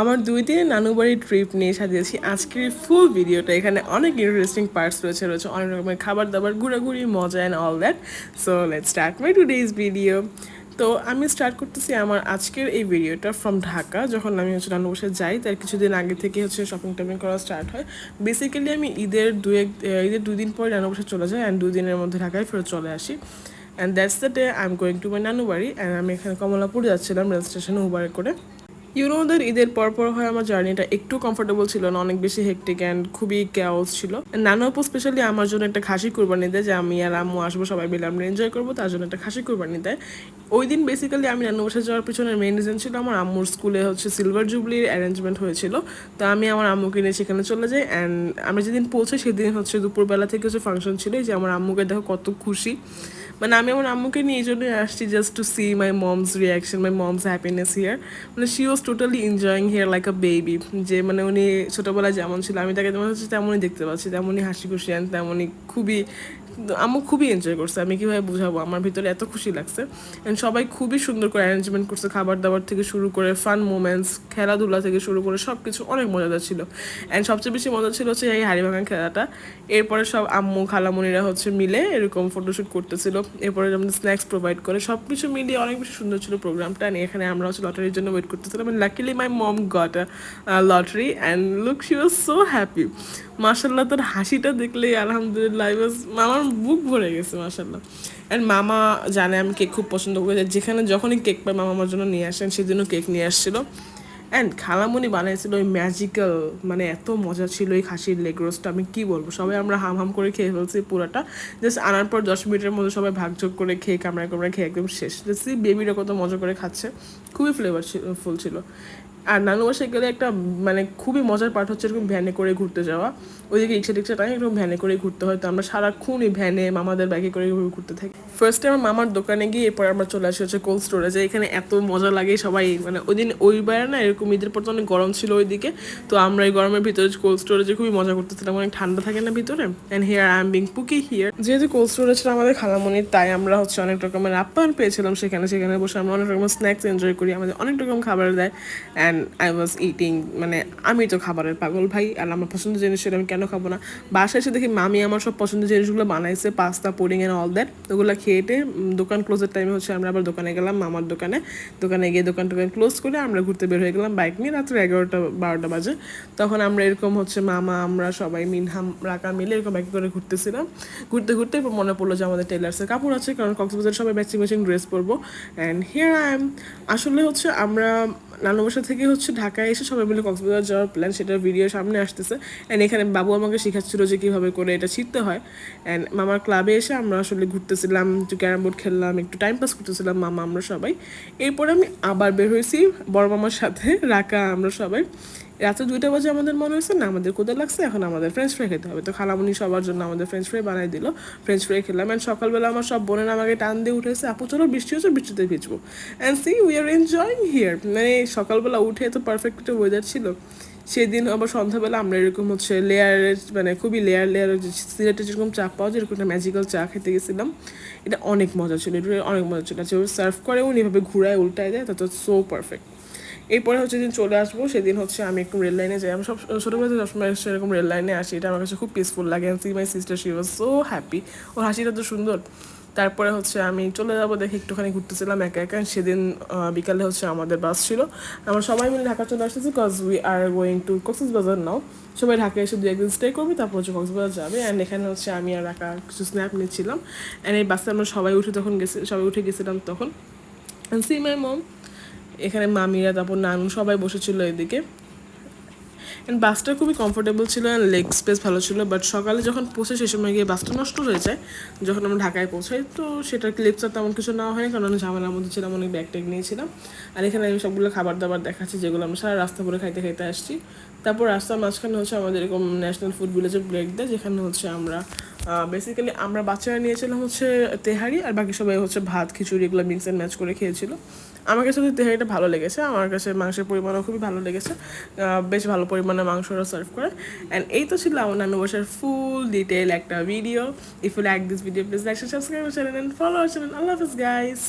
আমার দুই দিনের নানু বাড়ির ট্রিপ নিয়ে সাজিয়েছি। আজকের ফুল ভিডিওটা এখানে অনেক ইন্টারেস্টিং পার্টস রয়েছে রয়েছে অনেক রকমের খাবার দাবার ঘোরাঘুরি, মজা and all that so let start my today's video তো, আমি স্টার্ট করতেছি আমার আজকের এই ভিডিওটা ফ্রম ঢাকা, যখন আমি হচ্ছে নানু বসে যাই, তার কিছুদিন আগে থেকে হচ্ছে শপিং টপিং করা স্টার্ট হয়। বেসিক্যালি আমি ঈদের দু এক ঈদের দুই দিন পরে নানু বসে চলে যাই অ্যান্ড দুই দিনের মধ্যে ঢাকায় ফেরত চলে আসি। And that's the day I am going to my নানু বাড়ি অ্যান্ড আমি এখানে কমলাপুর যাচ্ছিলাম রেল স্টেশনে উবারে করে। ইউনোদের ঈদের পরপর হয় আমার জার্নিটা একটু কমফোর্টেবল ছিল না, অনেক বেশি হেকটিক অ্যান্ড খুবই ক্যাওস ছিল। নানু আপু স্পেশালি আমার জন্য একটা খাসি কুরবানি দেয় যে আমি আর আম্মু আসব, সবাই মিলে আমরা এনজয় করব, তার জন্য একটা খাসি কুরবানি দেয়। ওই দিন বেসিক্যালি আমি নানু বসে যাওয়ার পিছনে মেইন রিজন ছিল আমার আম্মুর স্কুলে হচ্ছে সিলভার জুবলির অ্যারেঞ্জমেন্ট হয়েছিল। তো আমি আমার আম্মুকে নিয়ে সেখানে চলে যাই অ্যান্ড আমি যেদিন পৌঁছাই সেদিন হচ্ছে দুপুরবেলা থেকে হচ্ছে ফাংশন ছিল যে আমার আম্মুকে দেখো কত খুশি। মানে আমি আমার আম্মুকে নিয়ে এই জন্যই আসছি just to see my mom's reaction my mom's happiness here মানে she was totally enjoying here like a baby যে মানে উনি ছোটোবেলায় যেমন ছিল, আমি তাকে যেমন হচ্ছে তেমনই দেখতে পাচ্ছি, তেমনই হাসি খুশি অ্যান্ড তেমনই খুবই, আম্মু খুবই এনজয় করছে। আমি কীভাবে বুঝাবো? আমার ভিতরে এত খুশি লাগছে। অ্যান্ড সবাই খুবই সুন্দর করে অ্যারেঞ্জমেন্ট করছে খাবার দাবার থেকে শুরু করে ফান মোমেন্টস খেলাধুলা থেকে শুরু করে সব কিছু অনেক মজাদার ছিল। অ্যান্ড সবচেয়ে বেশি মজা ছিল হচ্ছে এই হাড়ি ভাঙা খেলাটা। এরপরে সব আম্মু, খালামুনিরা হচ্ছে মিলে এরকম ফটোশ্যুট করতেছিল। এরপরে যেমন স্ন্যাক্স প্রোভাইড করে সব কিছু মিলিয়ে অনেক বেশি সুন্দর ছিল প্রোগ্রামটা অ্যান্ড এখানে আমরা হচ্ছে লটারির জন্য ওয়েট করতেছিলাম। Luckily my mom got lottery and look she was so happy মার্শাল্লাহ তোর হাসিটা দেখলেই আলহামদুলিল্লাহ ওয়াজ আমার বুক ভরে গেছে মার্শাল্লাহ অ্যান্ড মামা জানে আমি কেক খুব পছন্দ করি। যেখানে যখনই কেক পাই মামা আমার জন্য নিয়ে আসেন, সেদিনও কেক নিয়ে আসছিল। অ্যান্ড খালামুনি বানিয়েছিল ওই ম্যাজিক্যাল মানে এত মজা ছিল ওই খাসির লেগ রোস্টটা আমি কী বলব? সবাই আমরা হাম হাম করে খেয়ে ফেলছি পুরোটা। জাস্ট আনার পর দশ মিনিটের মধ্যে সবাই ভাগযোগ করে খেয়ে কামড়ায় কামড়ায় খেয়ে একদম শেষ। জাস্ট বেবিরা কত মজা করে খাচ্ছে। খুবই ফ্লেভার ফুল ছিল। আর নানু বাসায় গেলে একটা মানে খুবই মজার পার্ট হচ্ছে এরকম ভ্যানে করে ঘুরতে যাওয়া। ওইদিকে রিক্সা টিক্সা টাইম এরকম ভ্যানে করে ঘুরতে হয়। তো আমরা সারাক্ষণ এই ভ্যানে মামাদের ব্যাগে করে ঘুরতে থাকি। ফার্স্টে আমার মামার দোকানে গিয়ে এরপর আমরা চলে আসি হচ্ছে কোল্ড স্টোরেজে এখানে এত মজা লাগে সবাই মানে ওই দিন ওই বাইরে না এরকম ঈদের পর তো অনেক গরম ছিল ওইদিকে, তো আমরা এই গরমের ভিতরে কোল্ড স্টোরেজে খুবই মজা করতেছিলাম। অনেক ঠান্ডা থাকে না ভিতরে? And here I am being pookie here যেহেতু কোল্ড স্টোরেজটা আমাদের খালামনির, তাই আমরা হচ্ছে অনেক রকমের আপ্যায়ন পেয়েছিলাম সেখানে। সেখানে বসে আমরা অনেক রকমের স্ন্যাক্স এনজয় করি। আমাদের অনেক রকম খাবার দেয়। অ্যান্ড আই ওয়াজ ইটিং মানে আমি তো খাবারের পাগল ভাই, আর আমার পছন্দের জিনিস সেটা আমি কেন খাব না? বাসায় এসে দেখি মামি আমার সব পছন্দের জিনিসগুলো বানাইছে pasta pudding and all that ওগুলো খেয়েটে দোকান ক্লোজের টাইমে হচ্ছে আমরা আবার দোকানে গেলাম মামার দোকানে। দোকানে গিয়ে দোকান টোকান ক্লোজ করে আমরা ঘুরতে বের হয়ে গেলাম বাইক নিয়ে রাত্রে এগারোটা, বারোটা বাজে। তখন আমরা এরকম হচ্ছে মামা, আমরা সবাই মিনহাম, রাকা মিলে এরকম বাইকে করে ঘুরতেছিলাম। ঘুরতে ঘুরতে মনে পড়ল যে আমাদের টেলার্সের কাপড় আছে, কারণ কক্সবাজার সবাই ম্যাচিং ম্যাচিং ড্রেস পরবো। অ্যান্ড হিয়ার আই এম আসলে হচ্ছে আমরা নানু থেকে হচ্ছে ঢাকায় এসে সবাই মিলে কক্সবাজার যাওয়ার প্ল্যান সেটার ভিডিও সামনে আসতেছে। অ্যান্ড এখানে বাবু আমাকে শেখাচ্ছিল যে কীভাবে করে এটা শিখতে হয়। অ্যান্ড মামার ক্লাবে এসে আমরা আসলে ঘুরতেছিলাম, একটু ক্যারাম বোর্ড খেললাম, একটু টাইম পাস করতেছিলাম মামা, আমরা সবাই। এরপরে আমি আবার বের হয়েছি, বড় মামার সাথে রাখা আমরা সবাই। রাত্রে দুইটা বাজে আমাদের মনে হয়েছে, না, আমাদের কোথায় লাগছে, এখন আমাদের ফ্রেঞ্চ ফ্রাই খেতে হবে। তো খালামুনি সবার জন্য আমাদের ফ্রেঞ্চ ফ্রাই বানাই দিল। ফ্রেঞ্চ ফ্রাই খেলাম অ্যান্ড সকালবেলা আমার সব বোনের আমাকে টান দিয়ে উঠেছে, আপু, চলো বৃষ্টি হচ্ছে, বৃষ্টিতে ভিজবো। And see we are enjoying here মানে সকালবেলা উঠে তো পারফেক্ট একটা ওয়েদার ছিল। সেদিন আবার সন্ধ্যাবেলা আমরা এরকম হচ্ছে লেয়ারের মানে খুবই লেয়ার লেয়ার সিলেটে যেরকম চা পাওয়া যায়, এরকম একটা ম্যাজিক্যাল চা খেতে গেছিলাম। এটা অনেক মজা ছিল, এটা অনেক মজা ছিল। যে সার্ভ করে, উনি এভাবে ঘুরায়, উল্টায় দেয়, তো সো পারফেক্ট এরপরে হচ্ছে যেদিন চলে আসব, সেদিন হচ্ছে আমি একটু রেল লাইনে যাই। আমি সব ছোটোবেলা সবসময় সেরকম রেল লাইনে আসি, এটা আমার কাছে খুব পিসফুল লাগে। And see my sister she was so happy ওর হাসিটা তো সুন্দর। তারপরে হচ্ছে আমি চলে যাব, দেখে একটুখানি ঘুরতেছিলাম একা একা। সেদিন বিকালে হচ্ছে আমাদের বাস ছিল। আমরা সবাই মিলে ঢাকা চলে আসতেছি cause we are going to Cox's Bazar now সবাই ঢাকায় এসে দু একদিন স্টে করবি, তারপর হচ্ছে কক্সবাজার যাবে। অ্যান্ড এখানে হচ্ছে আমি আর একা কিছু স্ন্যাপ নিচ্ছিলাম। অ্যান্ড এই বাসে আমরা সবাই উঠে তখন গেছি, সবাই উঠে গেছিলাম তখন। সি মাই মম এখানে মামিরা, তারপর নানু সবাই বসেছিল এদিকে। অ্যান্ড বাসটা খুবই কমফোর্টেবল ছিল অ্যান্ড লেগ স্পেস ভালো ছিল বাট সকালে যখন পৌঁছে সেই সময় গিয়ে বাসটা নষ্ট হয়ে যায়, যখন আমরা ঢাকায় পৌঁছাই, তো সেটার ক্লিপসটা তেমন কিছু নেওয়া হয়নি, কারণ আমি ঝামেলার মধ্যে ছিলাম, অনেক ব্যাগ ট্যাগ নিয়েছিলাম। আর এখানে আমি সবগুলো খাবার দাবার দেখাচ্ছি, যেগুলো আমরা সারা রাস্তা করে খাইতে খাইতে আসছি। তারপর রাস্তার মাঝখানে হচ্ছে আমাদের এরকম ন্যাশনাল ফুড ভিলেজের ব্রেক দেয়, যেখানে হচ্ছে আমরা বেসিক্যালি আমরা বাচ্চারা নিয়েছিলাম হচ্ছে তেহারি, আর বাকি সবাই হচ্ছে ভাত, খিচুড়ি, এগুলো মিক্স অ্যান্ড ম্যাচ করে খেয়েছিল। আমার কাছে কিন্তু তেহারিটা ভালো লেগেছে। আমার কাছে মাংসের পরিমাণও খুবই ভালো লেগেছে। বেশ ভালো পরিমাণে মাংসটা সার্ভ করে অ্যান্ড এই তো ছিল আমার নানু বসার ফুল ডিটেল একটা video if you like this video please like subscribe channel and follow channel আল্লাহ হাফিজ গাইস